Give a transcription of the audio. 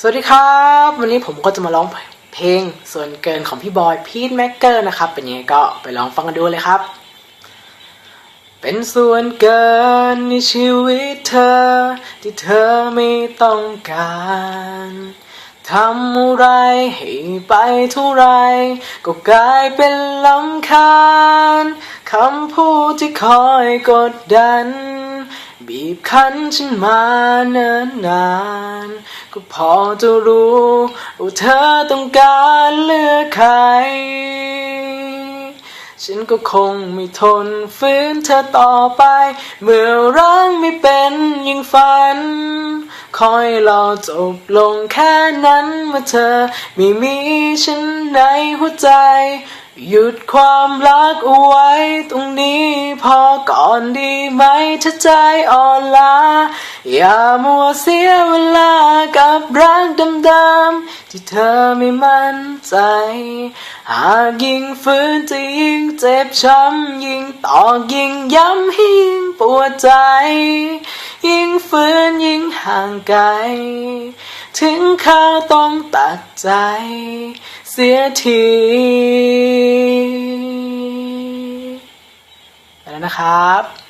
สวัสดีครับ วันนี้ผมก็จะมาร้องเพลงส่วนเกินของพี่บอยพีทแม็กเกอร์นะครับ เป็นยังไงก็ไปลองฟังกันดูเลยครับ เป็นส่วนเกินในชีวิตเธอ ที่เธอไม่ต้องการทำอะไรให้ไปเท่าไร ก็กลายเป็นลำคาญคำพูดที่คอยกดดัน บีบคั้นฉันมาเนิ่นนาน ก็พอจะรู้ว่าเธอต้องการเลือกใคร ฉันก็คงไม่ทนฝืนเธอต่อไป เมื่อรักไม่เป็นอย่งฝัน คอยรอจบลงแค่นั้นเมื่อเธอ ไม่มีฉันในหัวใจ หยุดความรักเอาไว้ตรงนี้พอก่อนดีไหมถ้าใจอ่อนล้า อย่ามัวเสียเวลากับรักดิมๆที่เธอไม่มั่นใจ หากยิ่งฝืนจะยิ่งเจ็บช้ำยิ่งตอกยิ่งย้ำให้ยิ่งปวดใจ ยิ่งฝืนยิ่งห่างไกล ถึงข้าต้องตัดใจ เสียทีไปแล้วนะครับ